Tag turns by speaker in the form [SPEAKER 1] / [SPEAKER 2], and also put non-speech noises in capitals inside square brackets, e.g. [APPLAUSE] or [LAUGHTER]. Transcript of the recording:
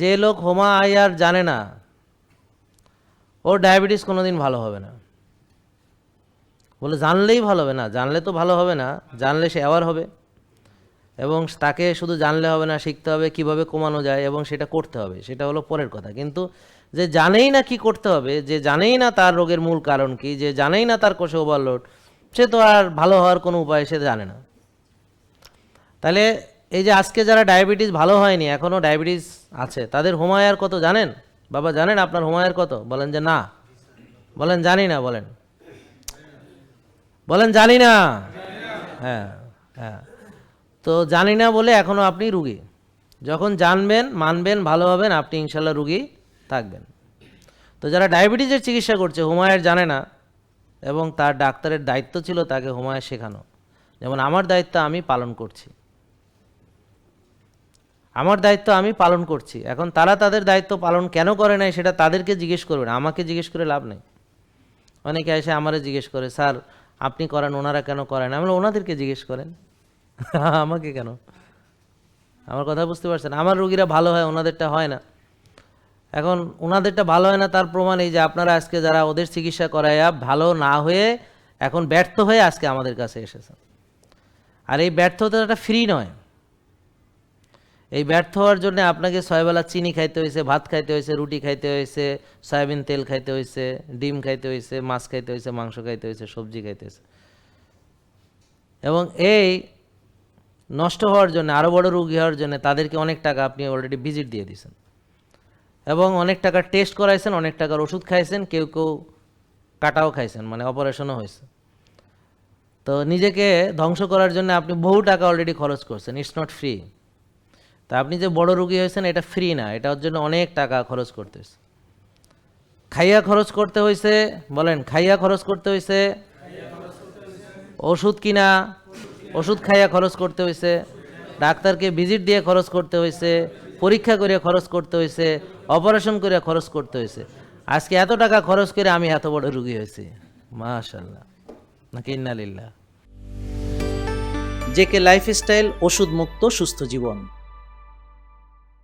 [SPEAKER 1] যে লোক হোমা আয়ার জানে না, ওর ডায়াবেটিস কোনোদিন ভালো হবে না। বলে জানলেই ভালো হবে না, জানলে তো ভালো হবে না, জানলে সে অ্যাওয়ার হবে। এবং তাকে শুধু জানলে হবে না, শিখতে হবে কীভাবে কমানো যায় এবং সেটা করতে হবে, সেটা হলো পরের কথা। কিন্তু যে জানেই না কি করতে হবে, যে জানেই না তার রোগের মূল কারণ কি, যে জানেই না তার কোষে ওভারলোড সে তো আর ভালো হওয়ার কোনো উপায় সে জানে না। তাহলে এই যে আজকে যারা ডায়াবেটিস ভালো হয়নি এখনও ডায়াবেটিস আছে, তাদের হোমায়ার কত জানেন? বাবা জানেন আপনার হোমায়ার কত? বলেন যে না। বলেন জানি না, বলেন। বলেন জানি না। হ্যাঁ হ্যাঁ। তো জানি না বলে এখনও আপনি রুগী। যখন জানবেন, মানবেন, ভালো হবেন, আপনি ইনশাল্লাহ রুগী থাকবেন। তো যারা ডায়াবেটিসের চিকিৎসা করছে হুমায়ের জানে না, এবং তার ডাক্তারের দায়িত্ব ছিল তাকে হুমায়ের শেখানো। যেমন আমার দায়িত্ব আমি পালন করছি। আমার দায়িত্ব আমি পালন করছি। এখন তারা তাদের দায়িত্ব পালন কেন করে নাই সেটা তাদেরকে জিজ্ঞেস করবে না, আমাকে জিজ্ঞেস করে লাভ নেই। অনেকে এসে আমারে জিজ্ঞেস করে, স্যার, আপনি করেন, ওনারা কেন করেন? আমি ওনাদেরকে জিজ্ঞেস করেন। [LAUGHS] আমাকে কেন? আমার কথা বুঝতে পারছেন? আমার রুগীরা ভালো হয়, ওনাদেরটা হয় না। এখন ওনাদেরটা ভালো হয় না, তার প্রমাণ এই যে আপনারা আজকে যারা ওদের চিকিৎসা করাইয়া ভালো না হয়ে এখন ব্যর্থ হয়ে আজকে আমাদের কাছে এসেছেন। আর এই ব্যর্থতাটা ফ্রি নয়। এই ব্যর্থ হওয়ার জন্য আপনাকে ছয়বেলা চিনি খাইতে হয়েছে ভাত খাইতে হয়েছে রুটি খাইতে হয়েছে সয়াবিন তেল খাইতে হয়েছে ডিম খাইতে হয়েছে মাছ খাইতে হয়েছে মাংস খাইতে হয়েছে সবজি খাইতে হয়েছে এবং এই নষ্ট হওয়ার জন্য আরও বড় রোগী হওয়ার জন্য তাদেরকে অনেক টাকা আপনি অলরেডি ভিজিট দিয়ে দিয়েছেন। এবং অনেক টাকার টেস্ট করাইছেন, অনেক টাকার ওষুধ খাইছেন, কেউ কেউ কাটাও খাইছেন মানে অপারেশনও হয়েছে। তো নিজেকে ধ্বংস করার জন্য আপনি বহু টাকা অলরেডি খরচ করছেন ইটস নট ফ্রি তা আপনি যে বড় রুগী হয়েছেন, এটা ফ্রি না। এটার জন্য অনেক টাকা খরচ করতে হয়েছে খাইয়া খরচ করতে হয়েছে বলেন, খাইয়া খরচ করতে হয়েছে ওষুধ কিনা, ওষুধ খাইয়া খরচ করতে হয়েছে ডাক্তারকে ভিজিট দিয়ে খরচ করতে হয়েছে পরীক্ষা করে খরচ করতে হয়েছে অপারেশন করে খরচ করতে হয়েছে আজকে এত টাকা খরচ করে আমি এত বড় রুগী হয়েছি। মাশাল্লাহ নাকি ইন্নালিল্লাহ
[SPEAKER 2] জেকে লাইফস্টাইল ওষুধ মুক্ত সুস্থ জীবন।